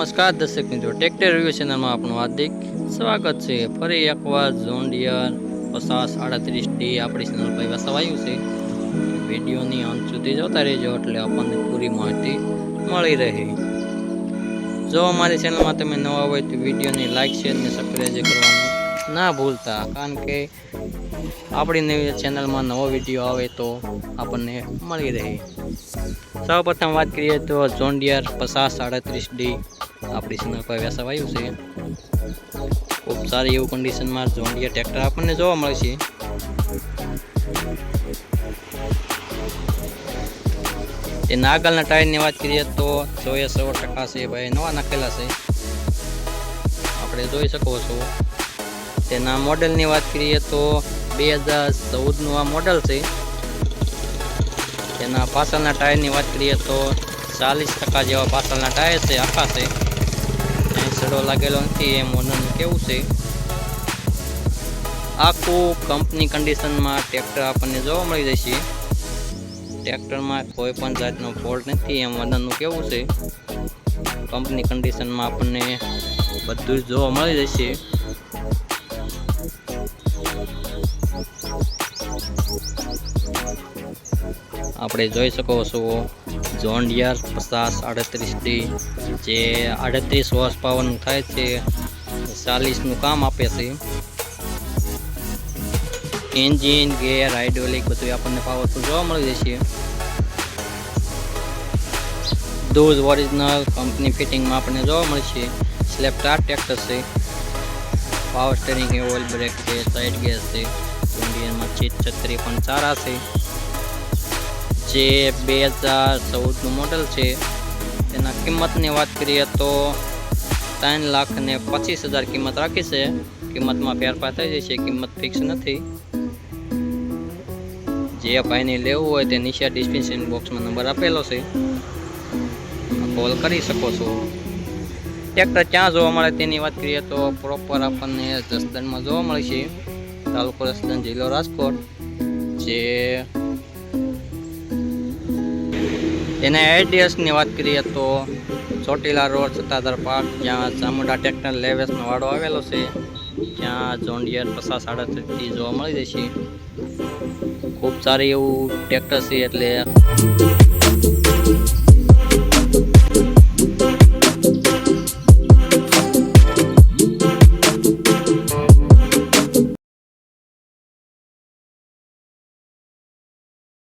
નમસ્કાર, દર્શક મિત્રો. ટ્રેક્ટર રિવ્યુ ચેનલમાં આપનું હાર્દિક સ્વાગત છે. ફરી એકવાર ઝોન ડિયર પચાસ આડત્રીસ ડી આપણી ચેનલ પર વસાવાયું છે. વિડીયોની અંત સુધી જોતા રહેજો એટલે આપણને પૂરી માહિતી મળી રહે. જો અમારી ચેનલમાં તમે નવા હોય તો વિડીયોને લાઇક શેર અને સબસ્ક્રાઈબ કરવાનું ના ભૂલતા, કારણ કે આપણી નવી ચેનલમાં નવો વીડિયો આવે તો આપણને મળી રહે. સૌ પ્રથમ વાત કરીએ તો ઝોન્ડિયર પચાસ સાડત્રીસ ડી આપણી ચેનલ પર વેસાવાયું છે. ખૂબ સારી એવું કન્ડિશનમાં જોન ડિયર ટ્રેક્ટર આપણને જોવા મળે છે. તેના આગળના ટાયરની વાત કરીએ તો જોઈએ સો ટકા છે ભાઈ, નવા નાખેલા છે. આપણે જોઈ શકો છો. તેના મોડેલની વાત કરીએ તો બે હજાર ચૌદનું આ મોડેલ છે. તેના પાછળના ટાયરની વાત કરીએ તો ચાલીસ ટકા જેવા પાછળના ટાયર છે, આખા છે. સડો લાગેલો નથી એ મોડલનું કેવું છે? આખું કંપની કન્ડિશનમાં ટ્રેક્ટર આપણને જોવા મળી જશે ટ્રેક્ટરમાં કોઈ પણ જાતનો ફોલ્ટ નથી, એમ મોડલનું કેવું છે? કંપની કન્ડિશનમાં આપણને બધું જ જોવા મળી જશે આપણે જોઈ શકો છો જોન ડિયર પચાસ આડત્રીસ ડી જે આડત્રીસ હોર્સ પાવરનું થાય છે, ચાલીસનું કામ આપે છે. એન્જિન ગેર હાઇડ્રોલિક બધું આપણને પાવરફુલ જોવા મળી જશે. દૂધ ઓરિજિનલ કંપની ફિટિંગમાં આપણને જોવા મળશે સ્લેપ ટાર ટ્રેક્ટર છે. પાવર સ્ટેરિંગ ઓઇલ બ્રેક છે સાઇડ ગેસ છે. ઇન્ડિયનમાં ચીજ છત્રી પણ સારા છે. જે બે હજાર ચૌદનું મોડલ છે, તેના કિંમતની વાત કરીએ તો ત્રણ લાખ ને પચીસ હજાર કિંમત રાખી છે. કિંમતમાં ફેરફાર થઈ જાય છે કિંમત ફિક્સ નથી. જે ભાઈને લેવું હોય તે નીચે ડિસ્ક્રિપ્શન બોક્સમાં નંબર આપેલો છે. કોલ કરી શકો છો. ટ્રેક્ટર ક્યાં જોવા મળે, તેની વાત કરીએ તો પ્રોપર આપણને જસદણમાં જોવા મળે છે. તાલુકો જસદણ જિલ્લો રાજકોટ, જે એના એડ્રેસની વાત કરીએ તો ચોટીલા રોડ સત્તાધાર પાર્ક, જ્યાં ચામુંડા ટેક્ટર લેવેસનો વાડો આવેલો છે, ત્યાં જોંડિયર પચાસ સાડત્રીસથી જોવા મળી જશે. ખૂબ સારી એવું ટ્રેક્ટર છે એટલે